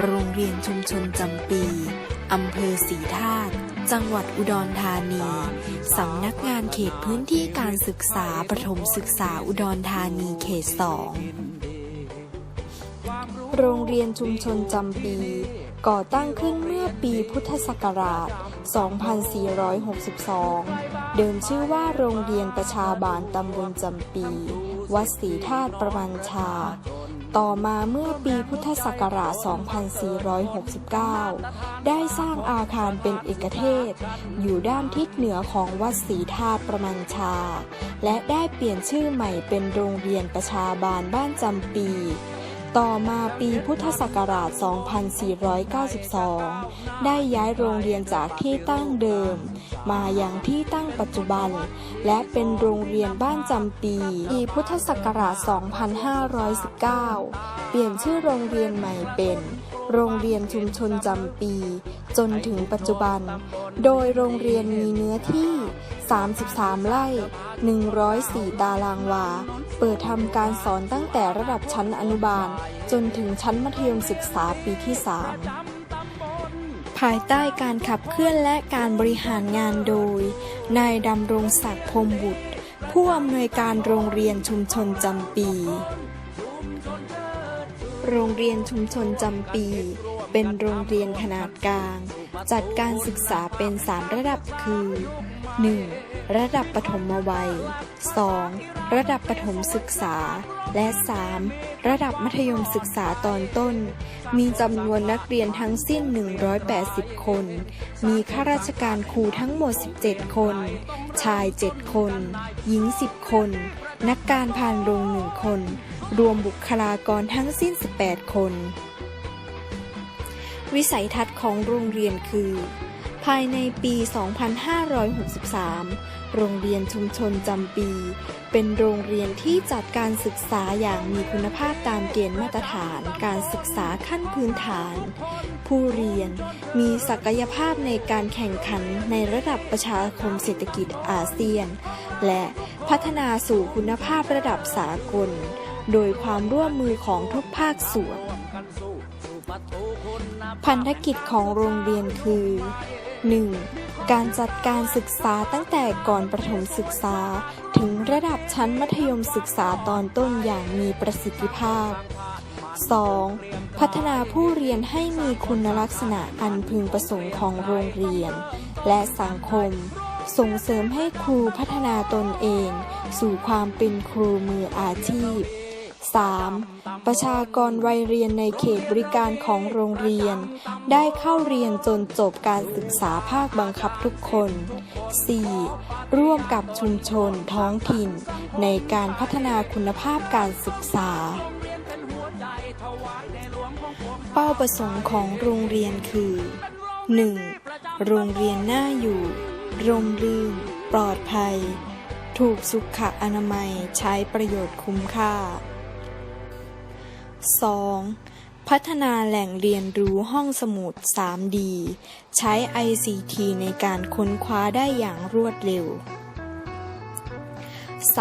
โรงเรียนชุมชนจำปี อำเภอศรีธาตุ จังหวัดอุดรธานี สำนักงานเขตพื้นที่การศึกษาประถมศึกษาอุดรธานีเขตสอง โรงเรียนชุมชนจำปี ก่อตั้งขึ้นเมื่อปีพุทธศักราช 2462 เดิมชื่อว่าโรงเรียนประชาบาลตำบลจำปี วัดศรีธาตุประมาณชา ต่อมาเมื่อปีพุทธศักราช 2469 ได้สร้างอาคารเป็นเอกเทศ อยู่ด้านทิศเหนือของวัดศรีธาตุประมัญชา และได้เปลี่ยนชื่อใหม่เป็นโรงเรียนประชาบาลบ้านจำปี ต่อมาปีพุทธศักราช 2492 ได้ย้ายโรงเรียนจากที่ตั้งเดิม มาอย่างที่ตั้งปัจจุบัน และเป็นโรงเรียนบ้านจำปี ปีพุทธศักราช 2519 เปลี่ยนชื่อโรงเรียนใหม่เป็น โรงเรียนชุมชนจำปี จนถึงปัจจุบัน โดยโรงเรียนมีเนื้อที่ 33 ไร่ 104 ตารางวา เปิดทำการสอนตั้งแต่ระดับชั้นอนุบาล จนถึงชั้นมัธยมศึกษาปีที่ 3 ภายใต้การขับเคลื่อนและการบริหารงานโดย นายดำรงศักดิ์พรมบุตร ผู้อำนวยการโรงเรียนชุมชนจำปี โรงเรียนชุมชนจำปี เป็นโรงเรียนขนาดกลาง จัดการศึกษาเป็น 3 ระดับคือ 1. ระดับปฐมวัย 2. ระดับประถมศึกษา และ 3. ระดับมัธยมศึกษาตอนต้น มีจำนวนนักเรียนทั้งสิ้น 180 คน มีข้าราชการครูทั้งหมด 17 คน ชาย 7 คน หญิง 10 คน นักการพานโรงหนึ่งคน รวมบุคลากรทั้งสิ้น 18 คน วิสัยทัศน์ของโรงเรียนคือ ภายในปี 2563 โรงเรียนชุมชนจำปี เป็นโรงเรียนที่จัดการศึกษาอย่างมีคุณภาพตามเกณฑ์มาตรฐานการศึกษาขั้นพื้นฐาน ผู้เรียนมีศักยภาพในการแข่งขันในระดับประชาคมเศรษฐกิจอาเซียน และพัฒนาสู่คุณภาพระดับสากล โดยความร่วมมือของทุกภาคส่วน พันธกิจของโรงเรียนคือ 1. การจัดการศึกษาตั้งแต่ก่อนประถมศึกษา ถึงระดับชั้นมัธยมศึกษาตอนต้นอย่างมีประสิทธิภาพ 2. พัฒนาผู้เรียนให้มีคุณลักษณะอันพึงประสงค์ของโรงเรียน และสังคม ส่งเสริมให้ครูพัฒนาตนเอง สู่ความเป็นครูมืออาชีพ 3. ประชากรวัยเรียนในเขตบริการของโรงเรียน ได้เข้าเรียนจนจบการศึกษาภาคบังคับทุกคน 4. ร่วมกับชุมชนท้องถิ่น ในการพัฒนาคุณภาพการศึกษา เป้าประสงค์ของโรงเรียนคือ 1. โรงเรียนน่าอยู่ ร่มรื่น ปลอดภัย ถูกสุขอนามัยใช้ประโยชน์คุ้มค่า 2. พัฒนาแหล่งเรียนรู้ห้องสมุด 3D ใช้ ICT ในการค้นคว้าได้อย่างรวดเร็ว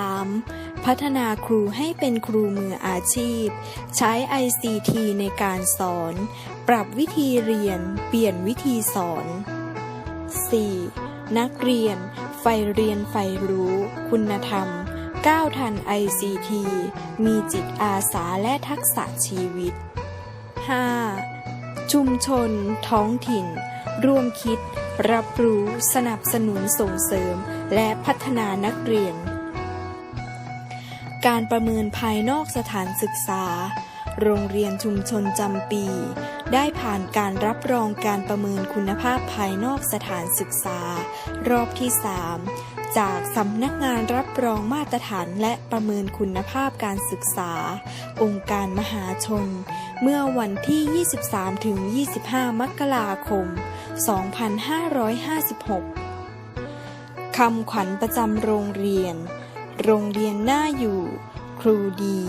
3. พัฒนาครูให้เป็นครูมืออาชีพ ใช้ ICT ในการสอน ปรับวิธีเรียน เปลี่ยนวิธีสอน 4. นักเรียนใฝ่เรียนใฝ่รู้ คุณธรรม ก้าวทัน ICT มีจิตอาสาและทักษะชีวิต 5. ชุมชน ท้องถิ่น ร่วมคิด รับรู้ สนับสนุนส่งเสริม และพัฒนานักเรียน การประเมินภายนอกสถานศึกษา โรงเรียนชุมชนจำปี ได้ผ่านการรับรองการประเมินคุณภาพภายนอกสถานศึกษา รอบที่ 3 จากสำนักงานรับรองมาตรฐานและประเมินคุณภาพการศึกษา องค์การมหาชน เมื่อวันที่ 23-25 มกราคม 2556 คำขวัญประจำโรงเรียน โรงเรียนน่าอยู่ ครูดี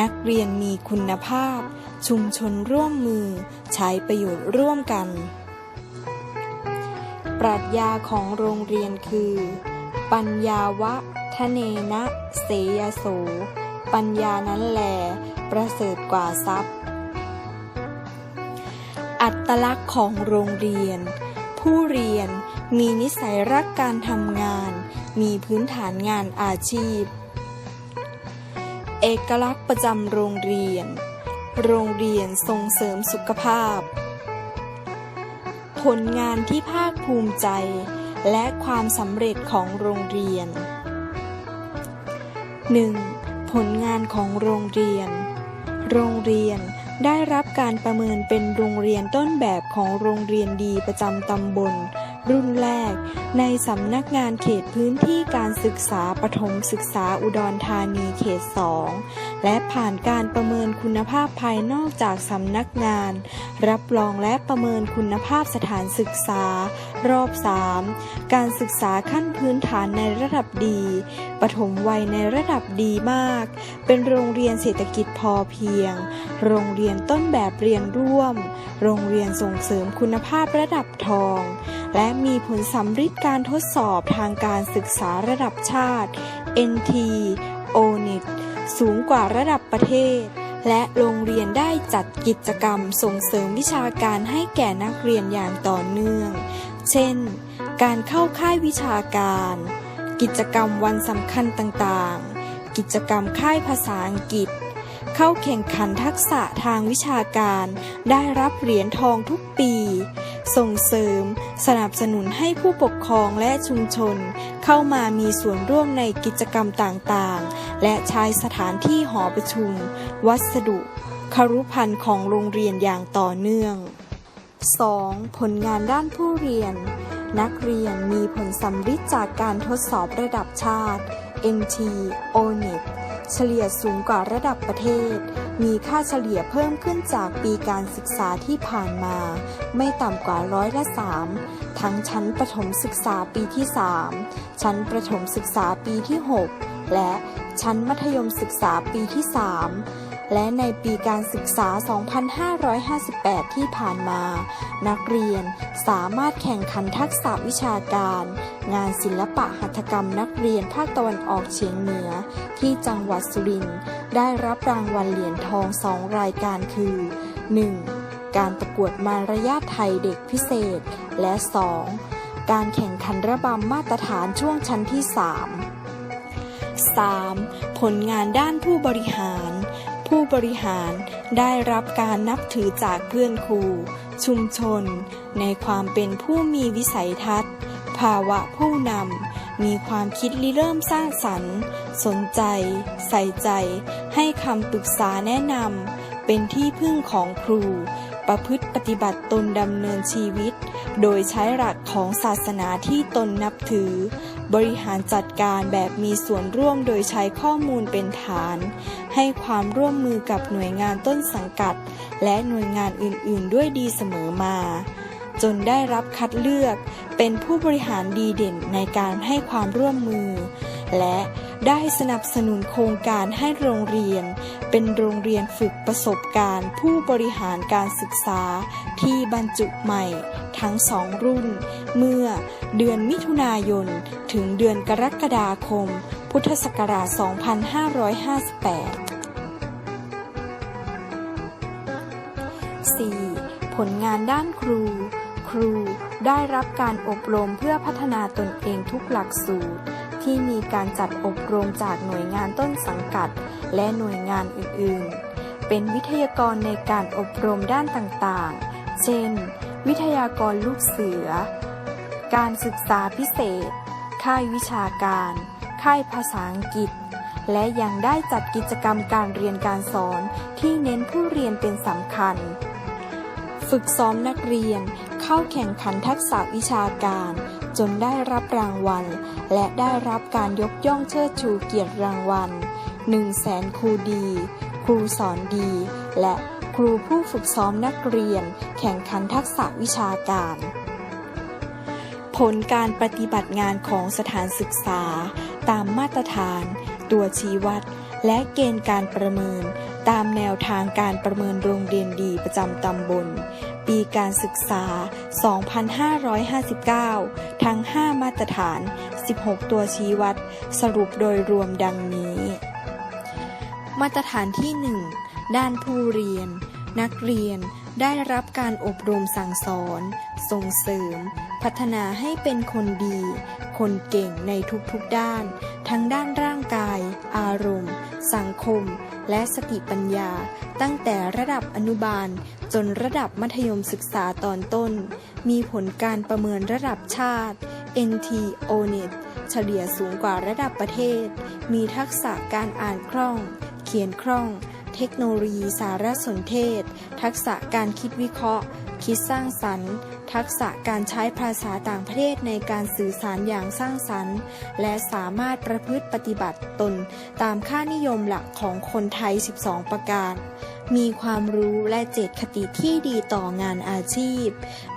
นักเรียนมีคุณภาพ ชุมชนร่วมมือ ใช้ประโยชน์ร่วมกัน ปรัชญาของโรงเรียนคือ ปัญญาวะทะเนนะเสยโส ปัญญานั้นแหลประเสริฐกว่าทรัพย์ อัตลักษณ์ของโรงเรียน ผู้เรียนมีนิสัยรักการทำงาน มีพื้นฐานงานอาชีพ เอกลักษณ์ประจำโรงเรียน โรงเรียนส่งเสริมสุขภาพ ผลงานที่ภาคภูมิใจ และความสำเร็จของโรงเรียน 1. ผลงานของโรงเรียน โรงเรียนได้รับการประเมินเป็นโรงเรียนต้นแบบของโรงเรียนดีประจำตำบล รุ่นแรก ในสำนักงานเขตพื้นที่การศึกษาปฐมศึกษาอุดรธานีเขต 2 และผ่านการประเมินคุณภาพภายนอกจากสำนักงาน รับรองและประเมินคุณภาพสถานศึกษา รอบ 3 การศึกษาขั้นพื้นฐานในระดับดี ปฐมวัยในระดับดีมาก เป็นโรงเรียนเศรษฐกิจพอเพียง โรงเรียนต้นแบบเรียนร่วม โรงเรียนส่งเสริมคุณภาพระดับทอง และมีผลสำฤทธิ์การทดสอบทางการศึกษาระดับชาติ NT ONIT สูงกว่าระดับประเทศ และโรงเรียนได้จัดกิจกรรมส่งเสริมวิชาการให้แก่นักเรียนอย่างต่อเนื่อง เช่น การเข้าค่ายวิชาการ กิจกรรมวันสำคัญต่างๆ กิจกรรมค่ายภาษาอังกฤษ เข้าแข่งขันทักษะทางวิชาการ ได้รับเหรียญทองทุกปี ส่งเสริม สนับสนุนให้ผู้ปกครองและชุมชน เข้ามามีส่วนร่วมในกิจกรรมต่างๆ และใช้สถานที่หอประชุม วัสดุครุพันธ์ของโรงเรียนอย่างต่อเนื่อง 2. ผลงานด้านผู้เรียน นักเรียนมีผลสำฤทธิ์จากการทดสอบระดับชาติ NT ONET เฉลี่ยสูงกว่าระดับประเทศ มีค่าเฉลี่ยเพิ่มขึ้นจากปีการศึกษาที่ผ่านมา ไม่ต่ำกว่าร้อยละ3ทั้งชั้นประถมศึกษาปีที่ 3 ชั้นประถมศึกษาปีที่ 6 และชั้นมัธยมศึกษาปีที่ 3 และในปีการศึกษา 2558 ที่ผ่านมา นักเรียนสามารถแข่งขันทักษะวิชาการ งานศิลปะหัตถกรรมนักเรียนภาคตะวันออกเฉียงเหนือ ที่จังหวัดสุรินทร์ได้รับรางวัลเหรียญทองสองรายการคือ 1. การประกวดมารยาทไทยเด็กพิเศษ และ 2. การแข่งขันระบำมาตรฐานช่วงชั้นที่ 3 3. ผลงานด้านผู้บริหาร ผู้บริหารได้รับการนับถือจากเพื่อนครู ชุมชน ในความเป็นผู้มีวิสัยทัศน์ ภาวะผู้นำ มีความคิดริเริ่มสร้างสรรค์ สนใจ ใส่ใจ ให้คำปรึกษาแนะนำ เป็นที่พึ่งของครู ประพฤติปฏิบัติตนดำเนินชีวิต โดยใช้หลักของศาสนาที่ตนนับถือ บริหารจัดการแบบมีส่วนร่วมโดยใช้ข้อมูลเป็นฐาน ให้ความร่วมมือกับหน่วยงานต้นสังกัด และหน่วยงานอื่นๆ ด้วยดีเสมอมา จนได้รับคัดเลือกเป็นผู้บริหารดีเด่นในการให้ความร่วมมือ และ ได้สนับสนุนโครงการให้โรงเรียน เป็นโรงเรียนฝึกประสบการณ์ ผู้บริหารการศึกษาที่บรรจุใหม่ ทั้งสองรุ่น เมื่อเดือนมิถุนายน ถึงเดือนกรกฎาคม พุทธศักราช 2558 4. ผลงานด้านครู ครูได้รับการอบรมเพื่อพัฒนาตนเองทุกหลักสูตร ที่มีการจัดอบรมจากหน่วยงานต้นสังกัด และหน่วยงานอื่นๆ เป็นวิทยากรในการอบรมด้านต่างๆ เช่น วิทยากรลูกเสือ การศึกษาพิเศษ ค่ายวิชาการ ค่ายภาษาอังกฤษ และยังได้จัดกิจกรรมการเรียนการสอนที่เน้นผู้เรียนเป็นสำคัญ ฝึกซ้อมนักเรียนเข้าแข่งขันทักษะวิชาการ จนได้รับรางวัล และได้รับการยกย่องเชิดชูเกียรติรางวัล1 0 0 0 0แสนครูดี ครูสอนดี และครูผู้ฝึกซ้อมนักเรียน แข่งขันทักษะวิชาการ ผลการปฏิบัติงานของสถานศึกษา ตามมาตรฐาน ตัวชี้วัด และเกณฑ์การประเมิน ตามแนวทางการประเมินโรงเรียนดีประจำตำบล ปีการศึกษา 2559 ทั้ง 5 มาตรฐาน 16 ตัวชี้วัด สรุปโดยรวมดังนี้ มาตรฐานที่ 1 ด้านผู้เรียน นักเรียน ได้รับการอบรมสั่งสอน ส่งเสริม พัฒนาให้เป็นคนดี คนเก่งในทุกๆด้าน ทั้งด้านร่างกาย อารมณ์ สังคม และสติปัญญา ตั้งแต่ระดับอนุบาล จนระดับมัธยมศึกษาตอนต้น มีผลการประเมินระดับชาติ NT ONET เฉลี่ยสูงกว่าระดับประเทศ มีทักษะการอ่านคล่อง เขียนคล่อง เทคโนโลยีสารสนเทศ ทักษะการคิดวิเคราะห์ คิดสร้างสรรค์ ทักษะการใช้ภาษาต่างประเทศในการสื่อสารอย่างสร้างสรรค์ และสามารถประพฤติปฏิบัติตน ตามค่านิยมหลักของคนไทย 12 ประการ มีความรู้และเจตคติที่ดีต่องานอาชีพ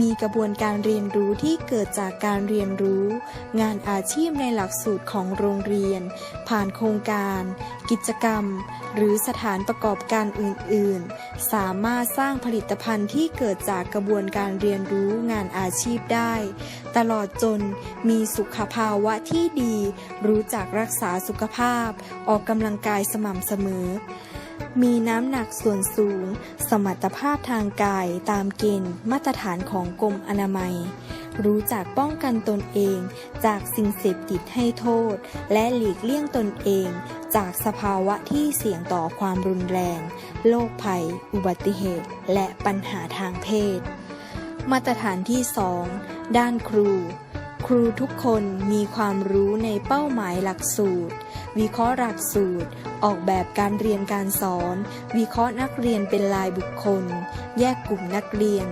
มีกระบวนการเรียนรู้ที่เกิดจากการเรียนรู้ งานอาชีพในหลักสูตรของโรงเรียน ผ่านโครงการ กิจกรรม หรือสถานประกอบการอื่น ๆ สามารถสร้างผลิตภัณฑ์ที่เกิดจากกระบวนการเรียนรู้งานอาชีพได้ ตลอดจนมีสุขภาวะที่ดี รู้จักรักษาสุขภาพ ออกกำลังกายสม่ำเสมอ มีน้ำหนักส่วนสูง สมรรถภาพทางกายตามเกณฑ์มาตรฐานของกรมอนามัย รู้จักป้องกันตนเอง จากสิ่งเสพติดให้โทษ และหลีกเลี่ยงตนเอง จากสภาวะที่เสี่ยงต่อความรุนแรง โรคภัย อุบัติเหตุ และปัญหาทางเพศ มาตรฐานที่ 2 ด้านครู ครูทุกคนมีความรู้ในเป้าหมายหลักสูตร วิเคราะห์หลักสูตร ออกแบบการเรียนการสอน วิเคราะห์นักเรียนเป็นรายบุคคล แยกกลุ่มนักเรียน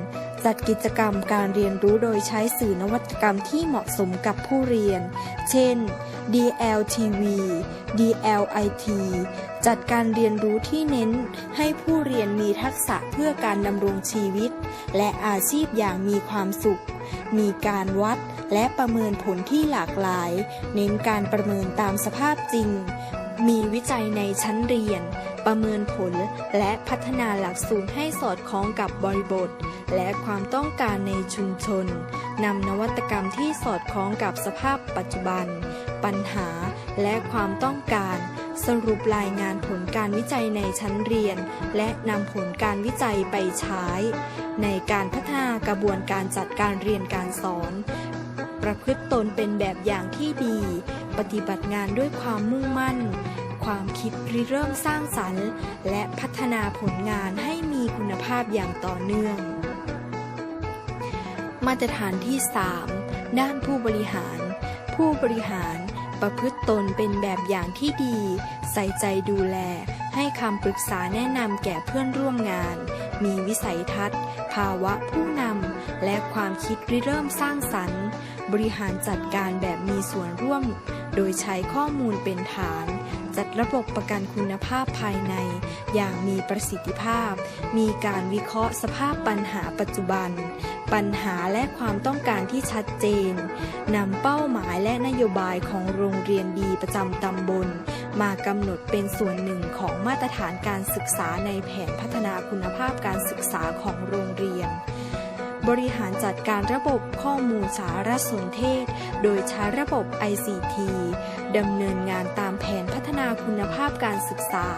จัดกิจกรรมการเรียนรู้โดยใช้สื่อนวัตกรรมที่เหมาะสมกับผู้เรียน เช่น DLTV DLIT จัดการเรียนรู้ที่เน้นให้ผู้เรียนมีทักษะเพื่อการดำรงชีวิต และอาชีพอย่างมีความสุข มีการวัด และประเมินผลที่หลากหลาย เน้นการประเมินตามสภาพจริง มีวิจัยในชั้นเรียน ประเมินผลและพัฒนาหลักสูตรให้สอดคล้องกับบริบท และความต้องการในชุมชนนำนวัตกรรมที่สอดคล้องกับสภาพปัจจุบัน ปัญหาและความต้องการสรุปรายงานผลการวิจัยในชั้นเรียน และนำผลการวิจัยไปใช้ ในการพัฒนากระบวนการจัดการเรียนการสอน ประพฤติตนเป็นแบบอย่างที่ดี ปฏิบัติงานด้วยความมุ่งมั่น ความคิดริเริ่มสร้างสรรค์ และพัฒนาผลงานให้มีคุณภาพอย่างต่อเนื่อง มาตรฐานที่ 3 ด้านผู้บริหาร ผู้บริหาร ประพฤติตนเป็นแบบอย่างที่ดี ใส่ใจดูแล ให้คำปรึกษาแนะนำแก่เพื่อนร่วมงานมีวิสัยทัศน์ ภาวะผู้นำ และความคิดริเริ่มสร้างสรรค์ บริหารจัดการแบบมีส่วนร่วม โดยใช้ข้อมูลเป็นฐาน จัดระบบประกันคุณภาพภายใน อย่างมีประสิทธิภาพ มีการวิเคราะห์สภาพปัญหาปัจจุบัน ปัญหาและความต้องการที่ชัดเจนนำเป้าหมายและนโยบายของโรงเรียนดีประจำตำบล มากำหนดเป็นส่วนหนึ่งของมาตรฐานการศึกษาในแผนพัฒนาคุณภาพการศึกษาของโรงเรียน บริหารจัดการระบบข้อมูลสารสนเทศ โดยใช้ระบบ ICT ดำเนินงานตามแผนพัฒนาคุณภาพการศึกษา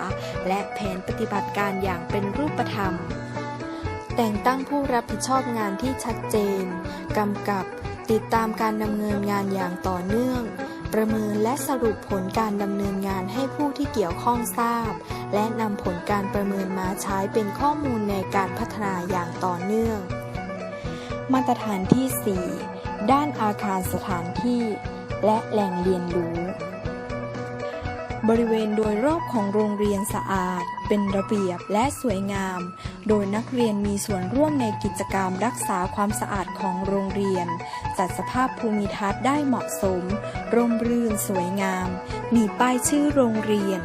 และแผนปฏิบัติการอย่างเป็นรูปธรรม แต่งตั้งผู้รับผิดชอบงานที่ชัดเจน กำกับติดตามการดำเนินงานอย่างต่อเนื่องประเมินและสรุปผลการดำเนินงานให้ผู้ที่เกี่ยวข้องทราบ และนำผลการประเมินมาใช้เป็นข้อมูลในการพัฒนาอย่างต่อเนื่อง มาตรฐานที่ 4 ด้านอาคารสถานที่ และแหล่งเรียนรู้ บริเวณโดยรอบของโรงเรียนสะอาด เป็นระเบียบและสวยงาม โดยนักเรียนมีส่วนร่วมในกิจกรรมรักษาความสะอาดของโรงเรียน จัดสภาพภูมิทัศน์ได้เหมาะสม ร่มรื่นสวยงาม มีป้ายชื่อโรงเรียน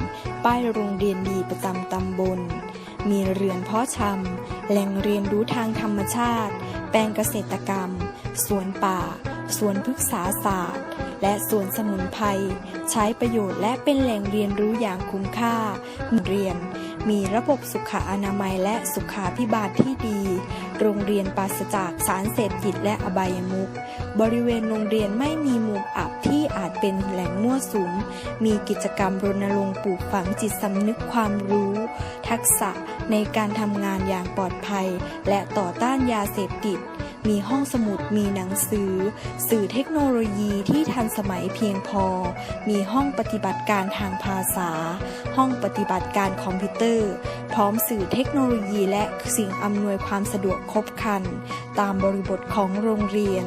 ป้ายโรงเรียนดีประจำตำบล มีเรือนเพาะชำแหล่งเรียนรู้ทางธรรมชาติ แปลงเกษตรกรรม สวนป่า สวนพฤกษาศาสตร์ และสวนสมุนไพร ใช้ประโยชน์และเป็นแหล่งเรียนรู้อย่างคุ้มค่าเรียน มีระบบสุขอนามัยและสุขาพิบาลที่ดี โรงเรียนปราศจากสารเสพติดและอบายมุข บริเวณโรงเรียนไม่มีมุมอับที่อาจเป็นแหล่งมั่วสุม มีกิจกรรมรณรงค์ปลูกฝังจิตสำนึกความรู้ ทักษะในการทำงานอย่างปลอดภัย และต่อต้านยาเสพติด มีห้องสมุดมีหนังสือ สื่อเทคโนโลยีที่ทันสมัยเพียงพอ มีห้องปฏิบัติการทางภาษา ห้องปฏิบัติการคอมพิวเตอร์ พร้อมสื่อเทคโนโลยีและสิ่งอำนวยความสะดวกครบครัน ตามบริบทของโรงเรียน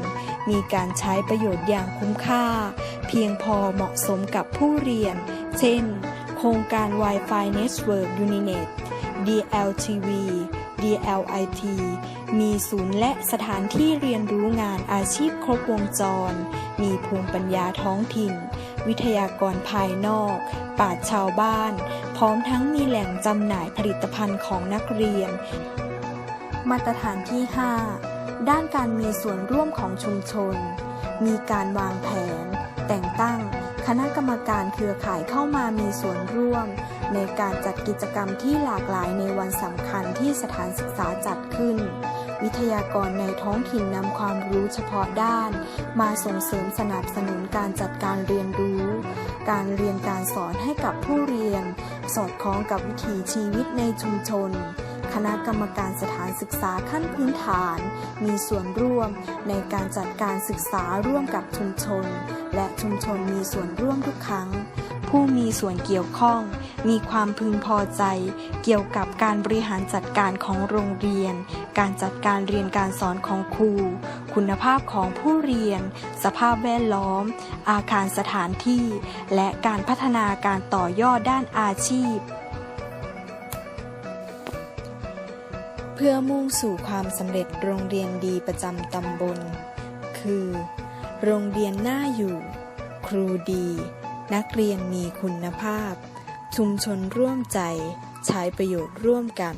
มีการใช้ประโยชน์อย่างคุ้มค่า เพียงพอเหมาะสมกับผู้เรียน เช่น โครงการ Wi-Fi Network Uninet DLTV DLIT มีศูนย์และสถานที่เรียนรู้งานอาชีพครบวงจร มีภูมิปัญญาท้องถิ่น วิทยากรภายนอกปราชญ์ชาวบ้าน พร้อมทั้งมีแหล่งจำหน่ายผลิตภัณฑ์ของนักเรียน มาตรฐานที่ 5 ด้านการมีส่วนร่วมของชุมชน มีการวางแผน แต่งตั้งคณะกรรมการเครือข่ายเข้ามามีส่วนร่วม ในการจัดกิจกรรมที่หลากหลายในวันสำคัญที่สถานศึกษาจัดขึ้น วิทยากรในท้องถิ่นนำความรู้เฉพาะด้าน มาส่งเสริมสนับสนุนการจัดการเรียนรู้ การเรียนการสอนให้กับผู้เรียน สอดคล้องกับวิถีชีวิตในชุมชน คณะกรรมการสถานศึกษาขั้นพื้นฐาน มีส่วนร่วมในการจัดการศึกษาร่วมกับชุมชน และชุมชนมีส่วนร่วมทุกครั้ง ผู้มีส่วนเกี่ยวข้อง มีความพึงพอใจ เกี่ยวกับการบริหารจัดการของโรงเรียน การจัดการเรียนการสอนของครู คุณภาพของผู้เรียน สภาพแวดล้อม อาคารสถานที่ และการพัฒนาการต่อยอดด้านอาชีพ เพื่อมุ่งสู่ความสำเร็จโรงเรียนดีประจำตำบล คือ โรงเรียนน่าอยู่ ครูดี นักเรียนมีคุณภาพ ชุมชนร่วมใจ ใช้ประโยชน์ร่วมกัน